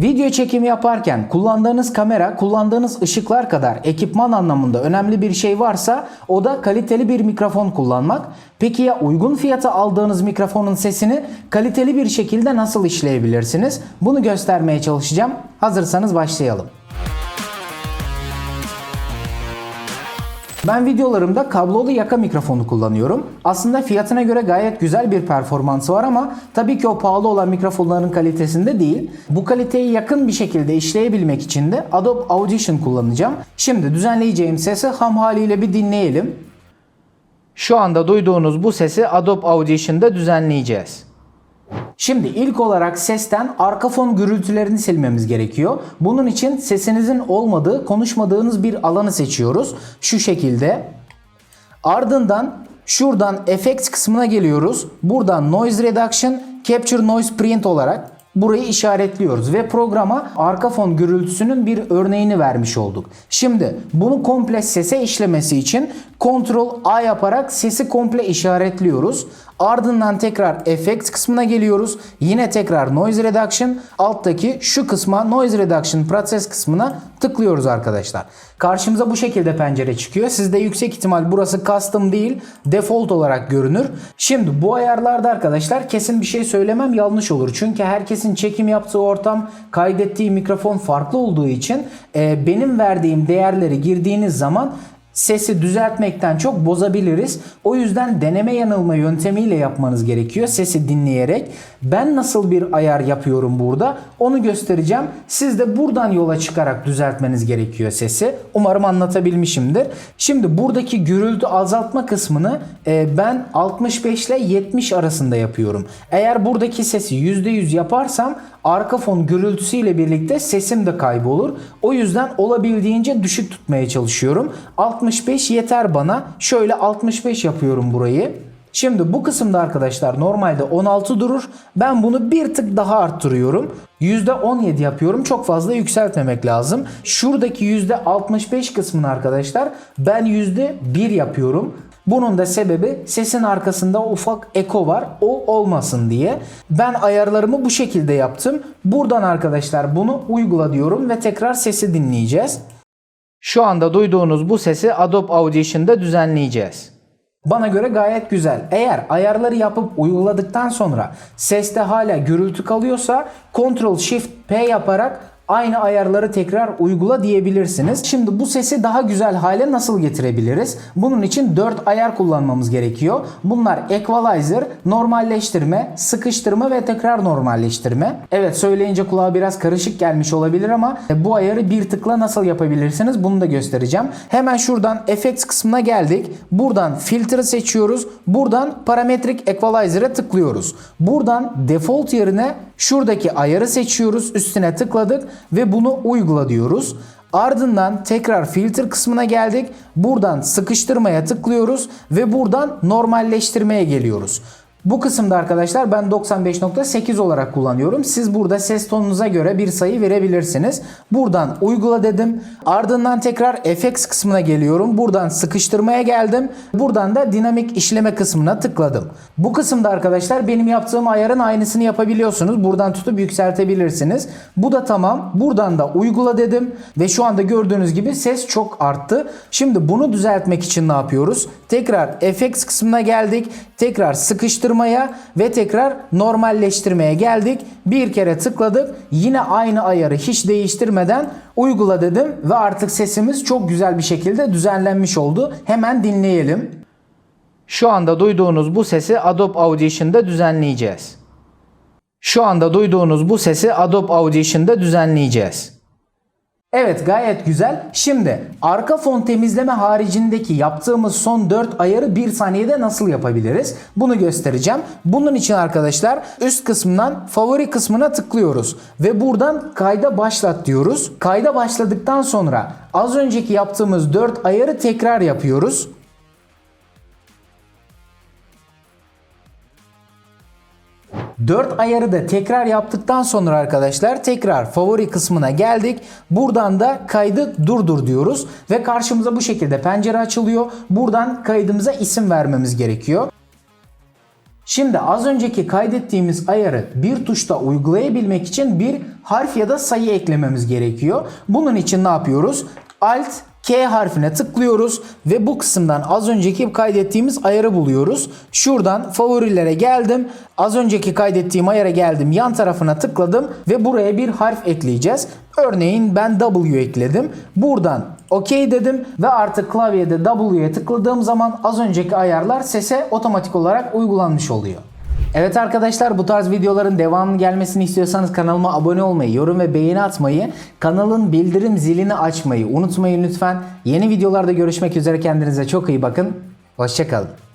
Video çekimi yaparken kullandığınız kamera, kullandığınız ışıklar kadar ekipman anlamında önemli bir şey varsa o da kaliteli bir mikrofon kullanmak. Peki ya uygun fiyata aldığınız mikrofonun sesini kaliteli bir şekilde nasıl işleyebilirsiniz? Bunu göstermeye çalışacağım. Hazırsanız başlayalım. Ben videolarımda kablolu yaka mikrofonu kullanıyorum. Aslında fiyatına göre gayet güzel bir performansı var ama tabii ki o pahalı olan mikrofonların kalitesinde değil. Bu kaliteyi yakın bir şekilde işleyebilmek için de Adobe Audition kullanacağım. Şimdi düzenleyeceğim sesi ham haliyle bir dinleyelim. Şu anda duyduğunuz bu sesi Adobe Audition'da düzenleyeceğiz. Şimdi ilk olarak sesten arka fon gürültülerini silmemiz gerekiyor. Bunun için sesinizin olmadığı, konuşmadığınız bir alanı seçiyoruz. Şu şekilde. Ardından şuradan Effects kısmına geliyoruz. Buradan Noise Reduction, Capture Noise Print olarak burayı işaretliyoruz ve programa arka fon gürültüsünün bir örneğini vermiş olduk. Şimdi bunu komple sese işlemesi için Ctrl A yaparak sesi komple işaretliyoruz. Ardından tekrar Effects kısmına geliyoruz. Yine tekrar Noise Reduction. Alttaki şu kısma Noise Reduction Process kısmına tıklıyoruz arkadaşlar. Karşımıza bu şekilde pencere çıkıyor. Sizde yüksek ihtimal burası custom değil default olarak görünür. Şimdi bu ayarlarda arkadaşlar kesin bir şey söylemem yanlış olur. Çünkü herkesin çekim yaptığı ortam kaydettiği mikrofon farklı olduğu için e, benim verdiğim değerleri girdiğiniz zaman sesi düzeltmekten çok bozabiliriz. O yüzden deneme yanılma yöntemiyle yapmanız gerekiyor sesi dinleyerek. Ben nasıl bir ayar yapıyorum burada onu göstereceğim. Siz de buradan yola çıkarak düzeltmeniz gerekiyor sesi. Umarım anlatabilmişimdir. Şimdi buradaki gürültü azaltma kısmını e, ben 65 ile 70 arasında yapıyorum. Eğer buradaki sesi %100 yaparsam arka fon gürültüsüyle birlikte sesim de kaybolur. O yüzden olabildiğince düşük tutmaya çalışıyorum. 65 yeter bana. Şöyle 65 yapıyorum burayı. Şimdi bu kısımda arkadaşlar normalde 16 durur. Ben bunu bir tık daha arttırıyorum. %17 yapıyorum. Çok fazla yükseltmemek lazım. Şuradaki %65 kısmını arkadaşlar ben %1 yapıyorum. Bunun da sebebi sesin arkasında ufak eko var. O olmasın diye. Ben ayarlarımı bu şekilde yaptım. Buradan arkadaşlar bunu uygula diyorum ve tekrar sesi dinleyeceğiz. Şu anda duyduğunuz bu sesi Adobe Audition'da düzenleyeceğiz. Bana göre gayet güzel. Eğer ayarları yapıp uyguladıktan sonra seste hala gürültü kalıyorsa Ctrl Shift P yaparak aynı ayarları tekrar uygula diyebilirsiniz. Şimdi bu sesi daha güzel hale nasıl getirebiliriz? Bunun için 4 ayar kullanmamız gerekiyor. Bunlar equalizer, normalleştirme, sıkıştırma ve tekrar normalleştirme. Evet söyleyince kulağa biraz karışık gelmiş olabilir ama bu ayarı bir tıkla nasıl yapabilirsiniz bunu da göstereceğim. Hemen şuradan effects kısmına geldik. Buradan filtre seçiyoruz. Buradan parametric equalizer'a tıklıyoruz. Buradan default yerine şuradaki ayarı seçiyoruz. Üstüne tıkladık ve bunu uygula diyoruz. Ardından tekrar filtre kısmına geldik. Buradan sıkıştırmaya tıklıyoruz ve buradan normalleştirmeye geliyoruz. Bu kısımda arkadaşlar ben 95.8 olarak kullanıyorum. Siz burada ses tonunuza göre bir sayı verebilirsiniz. Buradan uygula dedim. Ardından tekrar FX kısmına geliyorum. Buradan sıkıştırmaya geldim. Buradan da dinamik işleme kısmına tıkladım. Bu kısımda arkadaşlar benim yaptığım ayarın aynısını yapabiliyorsunuz. Buradan tutup yükseltebilirsiniz. Bu da tamam. Buradan da uygula dedim. Ve şu anda gördüğünüz gibi ses çok arttı. Şimdi bunu düzeltmek için ne yapıyoruz? Tekrar FX kısmına geldik. Tekrar sıkıştırmaya ve tekrar normalleştirmeye geldik. Bir kere tıkladık. Yine aynı ayarı hiç değiştirmeden uygula dedim ve artık sesimiz çok güzel bir şekilde düzenlenmiş oldu. Hemen dinleyelim. Şu anda duyduğunuz bu sesi Adobe Audition'da düzenleyeceğiz. Şu anda duyduğunuz bu sesi Adobe Audition'da düzenleyeceğiz. Evet gayet güzel. Şimdi arka fon temizleme haricindeki yaptığımız son 4 ayarı 1 saniyede nasıl yapabiliriz? Bunu göstereceğim. Bunun için arkadaşlar üst kısmından favori kısmına tıklıyoruz. Ve buradan kayda başlat diyoruz. Kayda başladıktan sonra az önceki yaptığımız 4 ayarı tekrar yapıyoruz. Dört ayarı da tekrar yaptıktan sonra arkadaşlar tekrar favori kısmına geldik. Buradan da kaydı durdur diyoruz ve karşımıza bu şekilde pencere açılıyor. Buradan kaydımıza isim vermemiz gerekiyor. Şimdi az önceki kaydettiğimiz ayarı bir tuşta uygulayabilmek için bir harf ya da sayı eklememiz gerekiyor. Bunun için ne yapıyoruz? Alt K harfine tıklıyoruz ve bu kısımdan az önceki kaydettiğimiz ayarı buluyoruz. Şuradan favorilere geldim. Az önceki kaydettiğim ayara geldim. Yan tarafına tıkladım ve buraya bir harf ekleyeceğiz. Örneğin ben W ekledim. Buradan OK dedim ve artık klavyede W'ye tıkladığım zaman az önceki ayarlar sese otomatik olarak uygulanmış oluyor. Evet arkadaşlar bu tarz videoların devamının gelmesini istiyorsanız kanalıma abone olmayı, yorum ve beğeni atmayı, kanalın bildirim zilini açmayı unutmayın lütfen. Yeni videolarda görüşmek üzere kendinize çok iyi bakın. Hoşçakalın.